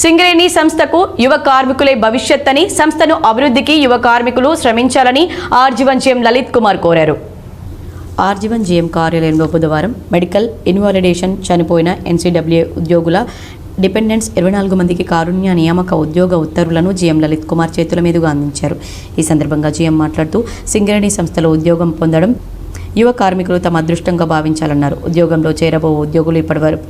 సింగరేణి సంస్థకు యువ కార్మికులే భవిష్యత్ అని సంస్థను అభివృద్ధికి యువ కార్మికులు శ్రమించాలని RG one GM Lalit Kumar కోరారు. ఆర్జీవన్ జీఎం కార్యాలయంలో బుధవారం మెడికల్ ఇన్వాలిడేషన్ చనిపోయిన ఎన్సీడబ్ల్యూ ఉద్యోగుల డిపెండెంట్స్ ఇరవై నాలుగు మందికి కారుణ్య నియామక ఉద్యోగ ఉత్తర్వులను జీఎం లలిత్ కుమార్ చేతుల మీదుగా అందించారు. ఈ సందర్భంగా జీఎం మాట్లాడుతూ సింగరేణి సంస్థలో ఉద్యోగం పొందడం యువ కార్మికులు తమ అదృష్టంగా భావించాలన్నారు. ఉద్యోగంలో చేరబో ఉద్యోగులు ఇప్పటివరకు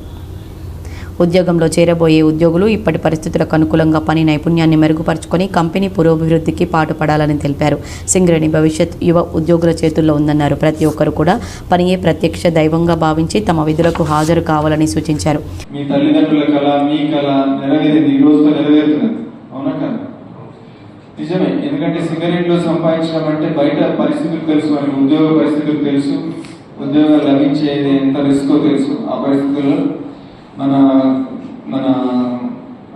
ఉద్యోగంలో చేరబోయే ఉద్యోగులు ఇప్పటి పరిస్థితులకు అనుకూలంగా పని నైపుణ్యాన్ని మెరుగుపరుచుకొని కంపెనీ పురోభివృద్ధికి పాటుపడాలని తెలిపారు. సింగరేణి భవిష్యత్ యువ ఉద్యోగుల చేతుల్లో ఉందన్నారు. ప్రతి ఒక్కరు కూడా పనియే ప్రత్యక్ష దైవంగా భావించి తమ విధులకు హాజరు కావాలని సూచించారు. మీ తల్లిదండ్రుల కళ మీ కళ నెరవేరింది. ఈ రోజుతో నెరవేరుతున్నది. అవునా కదా? నిజమే. ఎందుకంటే సిగరెట్లో సంపాదించడం అంటే బయట పరిస్థితులు తెలుసు మనకి ఉద్యోగ పరిస్థితులు తెలుసు. ఉద్యోగాలు లభించేది ఎంత రిస్కో తెలుసు. ఆ పరిస్థితుల్లో మన మన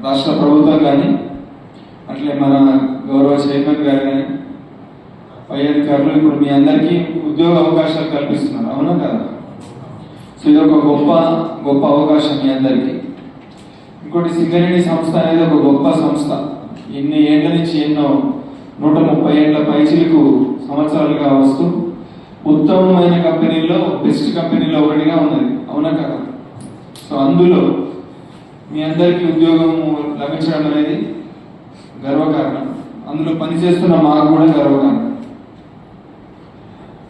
రాష్ట్ర ప్రభుత్వం కానీ అట్లే మన గౌరవ చైర్మన్ గారు కానీ పై అధికారులు ఇప్పుడు మీ అందరికీ ఉద్యోగ అవకాశాలు కల్పిస్తున్నారు. అవునా కదా? సో ఇది ఒక గొప్ప గొప్ప అవకాశం మీ అందరికీ. ఇంకోటి సింగరేణి సంస్థ అనేది ఒక గొప్ప సంస్థ. ఎన్ని ఏళ్ళ నుంచి ఎన్నో నూట ముప్పై ఏళ్ళ పైచిలకు సంవత్సరాలుగా వస్తూ ఉత్తమమైన కంపెనీల్లో బెస్ట్ కంపెనీలో ఒకటిగా ఉన్నది అవునా కదా సో అందులో మీ అందరికీ ఉద్యోగం లభించడం అనేది గర్వకారణం. అందులో పనిచేస్తున్న మాకు కూడా గర్వకారణం.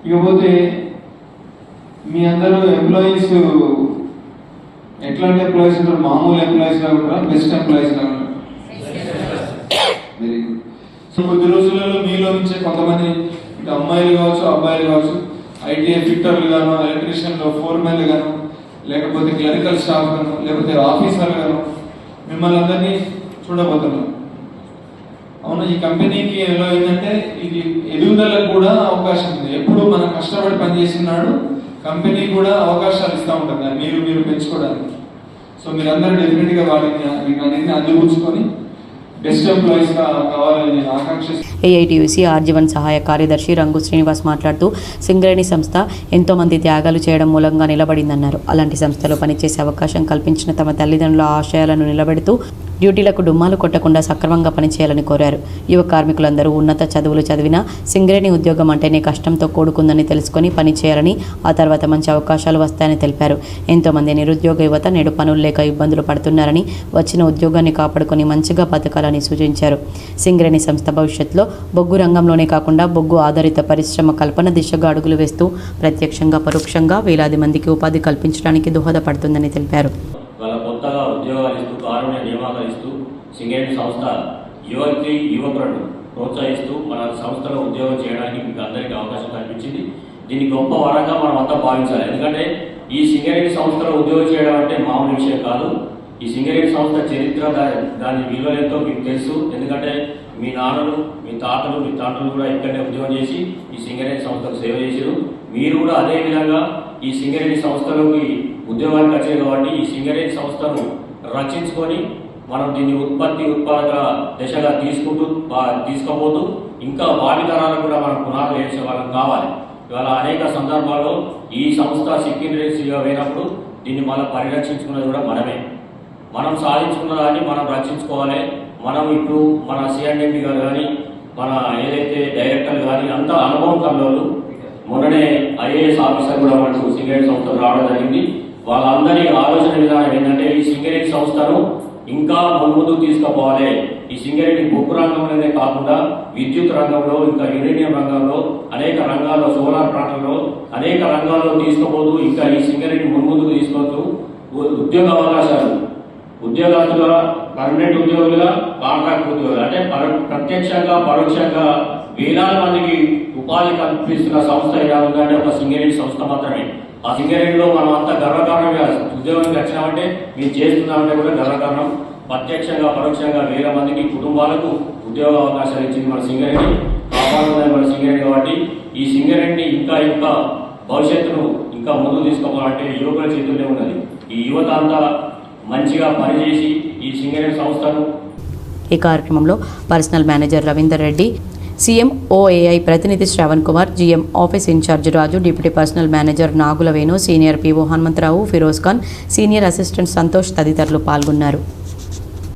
ఇకపోతే మీ అందరూ ఎంప్లాయీస్ ఎట్లాంటి ఎంప్లాయీస్ ఉంటారు? మామూలు ఎంప్లాయీస్ లా ఉంటారా? బెస్ట్ ఎంప్లాయీస్ లా వెరీ గుడ్ సో కొద్ది రోజులలో మీలో నుంచే కొంతమంది ఇటు అమ్మాయిలు కావచ్చు అబ్బాయిలు కావచ్చు ఐటీఐ ఫిట్టర్లు గాను ఎలక్ట్రీషియన్లు ఫోర్మెన్లు గాను లేకపోతే క్లరికల్ స్టాఫ్ గాను లేకపోతే ఆఫీసర్ గాను మిమ్మల్ని అందరినీ చూడబోతున్నాం. అవును ఈ కంపెనీకి ఎలా అయిందంటే ఇది ఎదుగుదలకు కూడా అవకాశం ఉంది. ఎప్పుడు మనం కష్టపడి పనిచేసినాడు కంపెనీ కూడా అవకాశాలు ఇస్తూ ఉంటుంది మీరు మీరు పెంచుకోవడానికి. సో మీరందరూ డెఫినెట్గా గా వాటిని వీటన్నిటిని అందిపుచ్చుకొని ఏఐటీయూసీ ఆర్జీవన్ సహాయ కార్యదర్శి రంగు శ్రీనివాస్ మాట్లాడుతూ సింగరేణి సంస్థ ఎంతో మంది త్యాగాలు చేయడం మూలంగా నిలబడిందన్నారు. అలాంటి సంస్థలో పనిచేసే అవకాశం కల్పించిన తమ తల్లిదండ్రుల ఆశయాలను నిలబెడుతూ డ్యూటీలకు డుమ్మాలు కొట్టకుండా సక్రమంగా పనిచేయాలని కోరారు. యువ కార్మికులందరూ ఉన్నత చదువులు చదివినా సింగరేణి ఉద్యోగం అంటేనే కష్టంతో కూడుకుందని తెలుసుకొని పనిచేయాలని ఆ తర్వాత మంచి అవకాశాలు వస్తాయని తెలిపారు. ఎంతోమంది నిరుద్యోగ యువత నేడు పనులు లేక ఇబ్బందులు పడుతున్నారని వచ్చిన ఉద్యోగాన్ని కాపాడుకొని మంచిగా బతకాలని సూచించారు. సింగరేణి సంస్థ భవిష్యత్తులో బొగ్గు రంగంలోనే కాకుండా బొగ్గు ఆధారిత పరిశ్రమ కల్పన దిశగా అడుగులు వేస్తూ ప్రత్యక్షంగా పరోక్షంగా వేలాది మందికి ఉపాధి కల్పించడానికి దోహదపడుతుందని తెలిపారు. కొత్తగా ఉద్యోగాలు ఇస్తూ కారుణ్య నియామకాలు ఇస్తూ సింగరేణి సంస్థ యువతి యువకులను ప్రోత్సహిస్తూ మన సంస్థలో ఉద్యోగం చేయడానికి మీకు అందరికీ అవకాశం కల్పించింది. దీన్ని గొప్ప వరంగా మనం అంతా భావించాలి. ఎందుకంటే ఈ సింగరేణి సంస్థలో ఉద్యోగం చేయడం అంటే మామూలు విషయం కాదు. ఈ సింగరేణి సంస్థ చరిత్ర దా- దాని విలువలెంతో మీకు తెలుసు. ఎందుకంటే మీ నాన్నలు మీ తాతలు మీ తాతలు కూడా ఇక్కడనే ఉద్యోగం చేసి ఈ సింగరేణి సంస్థకు సేవ చేశారు మీరు కూడా అదే విధంగా ఈ సింగరేణి సంస్థలోకి ఉద్యోగానికి వచ్చారు కాబట్టి ఈ సింగరేజ్ సంస్థను రచించుకొని మనం దీన్ని ఉత్పత్తి ఉత్పాదక దిశగా తీసుకుంటూ బా- తీసుకుపోతూ ఇంకా భావితరాలకు కూడా మనం పునాదులు వేసే వాళ్ళం కావాలి. ఇవాళ అనేక సందర్భాల్లో ఈ సంస్థ సెక్యూరిటీగా పోయినప్పుడు దీన్ని మళ్ళీ పరిరక్షించుకున్నది కూడా మనమే. మనం సాధించుకున్న దాన్ని మనం రక్షించుకోవాలి. మనం ఇప్పుడు మన సిఎండిపి గారు కానీ మన ఏదైతే డైరెక్టర్లు కానీ అంత అనుభవం కలవాళ్ళు మొన్ననే ఐఏఎస్ ఆఫీసర్ కూడా మనకు సింగరేట్ సంస్థ వాళ్ళందరి ఆలోచన విధానం ఏంటంటే ఈ సింగరేట్ సంస్థను ఇంకా ముందు తీసుకుపోవాలి. ఈ సింగరేణి బొగ్గు రంగంలోనే కాకుండా విద్యుత్ రంగంలో ఇంకా యురేనియం రంగంలో అనేక రంగాల్లో సోలార్ ప్లాంట్లలో అనేక రంగాల్లో తీసుకుపోతూ ఇంకా ఈ సింగరేణి ముందుకు తీసుకొస్తూ ఉ- ఉద్యోగ అవకాశాలు. ఉద్యోగస్తుల పర్మనెంట్ ఉద్యోగులుగా కాంట్రాక్ట్ ఉద్యోగులు అంటే పర- ప్రత్యక్షంగా పరోక్షంగా వేలాది మందికి ఉపాధి కల్పిస్తున్న సంస్థ ఎలా అంటే ఒక సింగరేణి సంస్థ మాత్రమే. ఆ సింగరేణిలో మనం అంతా గర్వకారణంగా ఉద్యోగానికి వచ్చినామంటే మీరు చేస్తున్నామంటే కూడా గర్వకారణం. ప్రత్యక్షంగా పరోక్షంగా వేల మందికి కుటుంబాలకు ఉద్యోగ అవకాశాలు ఇచ్చింది మన సింగరేణి. కాపాడుతుంది మన సింగరేణి కాబట్టి ఈ సింగరేణిని ఇంకా ఇంకా భవిష్యత్తును ఇంకా ముందుకు తీసుకోవాలంటే యువకుల చేతుల్లో ఉన్నది. ఈ యువత అంతా మంచిగా పనిచేసి ఈ సింగరేణి సంస్థను ఈ కార్యక్రమంలో personal manager Ravinder Reddy CM OAI ప్రతినిధి Sravan Kumar GM office incharge Raju deputy personal manager Nagula Venu senior PO Hanumantharao Firoz Khan senior assistant Santosh తదితరులు పాల్గొన్నారు.